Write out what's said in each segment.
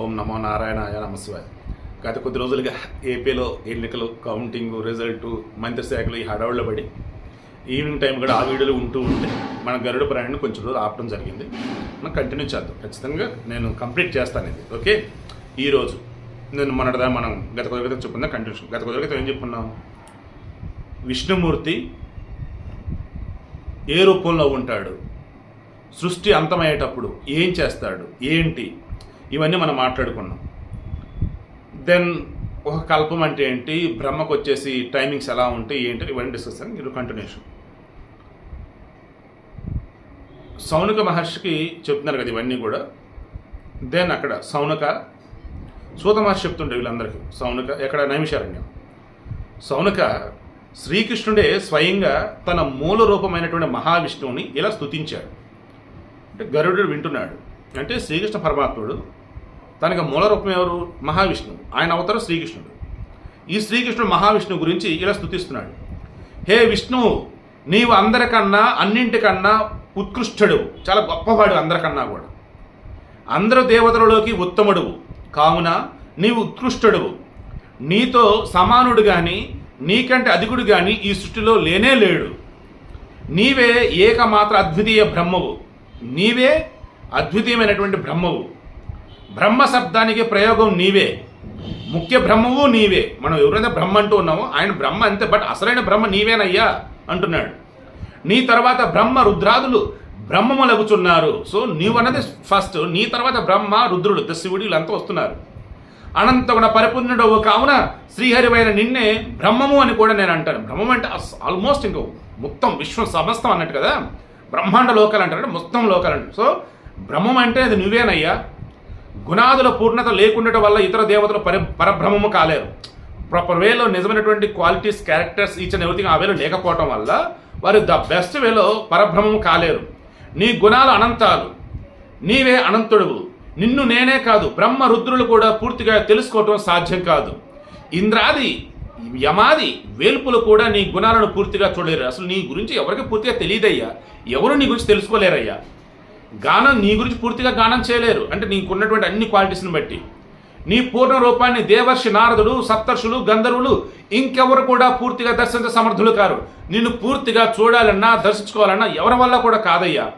ఓం నమో నారాయణాయ నమశివాయ గత కొద్ది రోజులుగా ఏపీలో ఎన్నికలు కౌంటింగ్ రిజల్ట్ మంత్రిశాఖలు ఈ హడావుళ్ళు పడి ఈవినింగ్ టైం కూడా ఆ వీడియోలు ఉంటూ ఉంటే మన గరుడ ప్రయాణం కొంచెం రోజులు ఆపడం జరిగింది. మనం కంటిన్యూ చేద్దాం. ఖచ్చితంగా నేను కంప్లీట్ చేస్తాను ఇది. ఓకే? ఈరోజు నేను మొన్నటిదా మనం గత కొద్ది క్రితం చెప్పుకుందాం కంటిన్యూషన్. గత కొద్ది క్రితం ఏం చెప్పుకున్నాం? విష్ణుమూర్తి ఏ రూపంలో ఉంటాడు? సృష్టి అంతమయ్యేటప్పుడు ఏం చేస్తాడు? ఏంటి? ఇవన్నీ మనం మాట్లాడుకున్నాం. దెన్ ఒక కల్పం అంటే ఏంటి? బ్రహ్మకు వచ్చేసి టైమింగ్స్ ఎలా ఉంటాయి ఏంటి? ఇవన్నీ డిస్కస్ ఇది కంటిన్యూషన్ సౌనక మహర్షికి చెప్తున్నారు కదా ఇవన్నీ కూడా. దెన్ అక్కడ సౌనక సూత మహర్షి చెప్తుండే వీళ్ళందరికీ. సౌనక ఎక్కడ? నైమిషారణ్యం. సౌనక శ్రీకృష్ణుడే స్వయంగా తన మూల రూపమైనటువంటి మహావిష్ణువుని ఇలా స్తుతించాడు. అంటే గరుడు వింటున్నాడు. అంటే శ్రీకృష్ణ పరమాత్ముడు తనకి మూల రూపం ఎవరు? మహావిష్ణువు. ఆయన అవతారం శ్రీకృష్ణుడు. ఈ శ్రీకృష్ణుడు మహావిష్ణువు గురించి ఇలా స్తుతిస్తున్నాడు. హే విష్ణువు నీవు అందరికన్నా అన్నింటికన్నా ఉత్కృష్టుడు. చాలా గొప్పవాడు అందరికన్నా కూడా. అందరు దేవతలలోకి ఉత్తముడు. కావున నీవు ఉత్కృష్టుడువు నీతో సమానుడు కానీ నీకంటే అధికుడు కానీ ఈ సృష్టిలో లేనే లేడు. నీవే ఏకమాత్ర అద్వితీయ బ్రహ్మవు. నీవే అద్వితీయమైనటువంటి బ్రహ్మవు. బ్రహ్మ శబ్దానికి ప్రయోగం నీవే. ముఖ్య బ్రహ్మవు నీవే. మనం ఎవరైతే బ్రహ్మ అంటూ ఉన్నామో ఆయన బ్రహ్మ అంతే బట్ అసలైన బ్రహ్మ నీవేనయ్యా అంటున్నాడు. నీ తర్వాత బ్రహ్మ రుద్రాదులు బ్రహ్మములగుచున్నారు. So నీవన్నది first. నీ తర్వాత బ్రహ్మ రుద్రుడు శివుడు వీళ్ళంతా వస్తున్నారు. అనంతగుణ పరిపూర్ణుడు కావున శ్రీహరివైన నిన్నే బ్రహ్మము అని కూడా నేను అంటాను. బ్రహ్మం అంటే ఆల్మోస్ట్ ఇంకో మొత్తం విశ్వం సమస్తం అన్నట్టు కదా. బ్రహ్మాండ లోకాలు అంటారు మొత్తం లోకాలు అంటారు. సో బ్రహ్మం అంటే అది నువ్వేనయ్యా. గుణాదుల పూర్ణత లేకుండటం వల్ల ఇతర దేవతలు పరి పరబ్రహ్మము కాలేరు. ప్రాపర్ వేలో నిజమైనటువంటి qualities characters each and everything ఆ వేలో లేకపోవటం వల్ల వారు ద బెస్ట్ వేలో పరబ్రహ్మము కాలేరు. నీ గుణాలు అనంతాలు. నీవే అనంతుడువు. నిన్ను నేనే కాదు. బ్రహ్మ రుద్రులు కూడా పూర్తిగా తెలుసుకోవటం సాధ్యం కాదు. ఇంద్రాది యమాది వేల్పులు కూడా నీ గుణాలను పూర్తిగా చూడలేరు. అసలు నీ గురించి ఎవరికి పూర్తిగా తెలియదయ్యా? ఎవరు నీ గురించి తెలుసుకోలేరయ్యా? గానం నీ గురించి పూర్తిగా గానం చేయలేరు. అంటే నీకున్నటువంటి అన్ని క్వాలిటీస్ని బట్టి. నీ పూర్ణ రూపాన్ని దేవర్షి నారదుడు సప్తర్షులు గంధర్వులు ఇంకెవరు కూడా పూర్తిగా దర్శించ సమర్థులు కారు. నిన్ను పూర్తిగా చూడాలన్నా దర్శించుకోవాలన్నా ఎవరి వల్ల కూడా కాదయ్యా.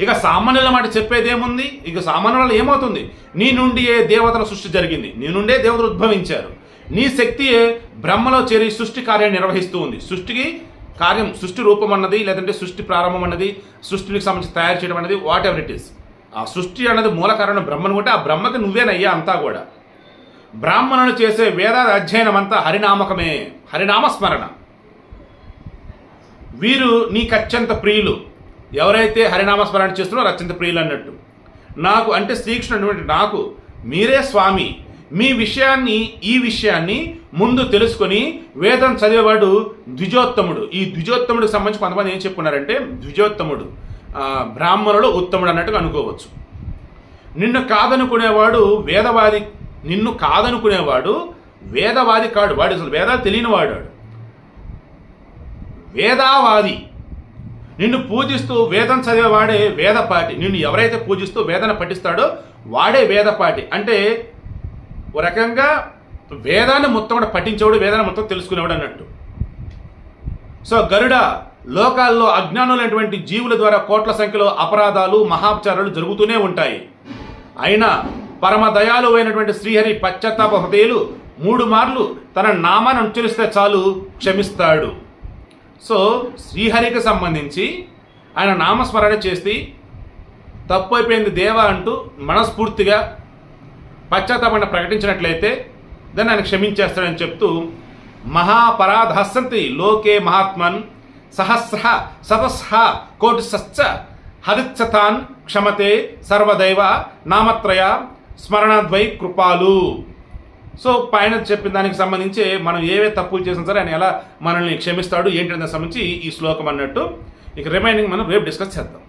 ఇక సామాన్యుల మాట చెప్పేదేముంది? ఇక సామాన్యుల ఏమవుతుంది? నీ నుండియే దేవతల సృష్టి జరిగింది. నీ నుండే దేవతలు ఉద్భవించారు. నీ శక్తియే బ్రహ్మలో చేరి సృష్టి కార్యాన్ని నిర్వహిస్తూ ఉంది. సృష్టికి కార్యం సృష్టి రూపం అన్నది లేదంటే సృష్టి ప్రారంభం అన్నది సృష్టికి సంబంధించి తయారు చేయడం అనేది వాట్ ఎవర్ ఇట్ ఈస్ ఆ సృష్టి అన్నది మూల కారణం బ్రహ్మను కూడా ఆ బ్రహ్మకి నువ్వేనయ్యా అంతా కూడా. బ్రాహ్మణులు చేసే వేద అధ్యయనం అంతా హరినామకమే హరినామస్మరణ. వీరు నీకు అత్యంత ప్రియులు. ఎవరైతే హరినామస్మరణ చేస్తున్నారో అత్యంత ప్రియులు అన్నట్టు. నాకు అంటే శ్రీకృష్ణుడు నాకు మీరే స్వామి మీ విషయాన్ని ఈ విషయాన్ని ముందు తెలుసుకొని వేదం చదివేవాడు ద్విజోత్తముడు. ఈ ద్విజోత్తముడికి సంబంధించి కొంతమంది ఏం చెప్పుకున్నారంటే ద్విజోత్తముడు. బ్రాహ్మణుడు ఉత్తముడు అన్నట్టుగా అనుకోవచ్చు. నిన్ను కాదనుకునేవాడు వేదవాది నిన్ను కాదనుకునేవాడు వేదవాది కాడు. వాడు అసలు వేదాలు తెలియని వాడు. వేదావాది. నిన్ను పూజిస్తూ వేదం చదివేవాడే వేదపాటి. నిన్ను ఎవరైతే పూజిస్తూ వేదన పఠిస్తాడో వాడే వేదపాటి. అంటే ఓ రకంగా వేదాన్ని మొత్తం కూడా పఠించేవాడు వేదాన్ని మొత్తం తెలుసుకునేవాడు అన్నట్టు. సో గరుడ లోకాల్లో అజ్ఞానులైనటువంటి జీవుల ద్వారా కోట్ల సంఖ్యలో అపరాధాలు మహాపచారాలు జరుగుతూనే ఉంటాయి. అయినా పరమ దయాలు అయినటువంటి శ్రీహరి పశ్చాత్తాప హృదయులు మూడు మార్లు తన నామాన్ని ఉచ్చరిస్తే చాలు క్షమిస్తాడు. సో శ్రీహరికి సంబంధించి ఆయన నామస్మరణ చేసి తప్పు అయిపోయింది దేవా అంటూ మనస్ఫూర్తిగా పశ్చాత్తాపాన్ని ప్రకటించినట్లయితే దాన్ని ఆయన క్షమించేస్తాడని చెప్తూ మహాపరాధస్సంతి లోకే మహాత్మన్ సహస్ర సతస్హ కోటి సచ్చ హరిత్సతాన్ క్షమతే సర్వదైవ నామత్రయ స్మరణద్వై కృపాలు. సో పైన చెప్పిన దానికి సంబంధించి మనం ఏవే తప్పులు చేసినా సరే ఆయన ఎలా మనల్ని క్షమిస్తాడు ఏంటి సంబంధించి ఈ శ్లోకం అన్నట్టు ఇక రిమైనింగ్ మనం రేపు డిస్కస్ చేద్దాం.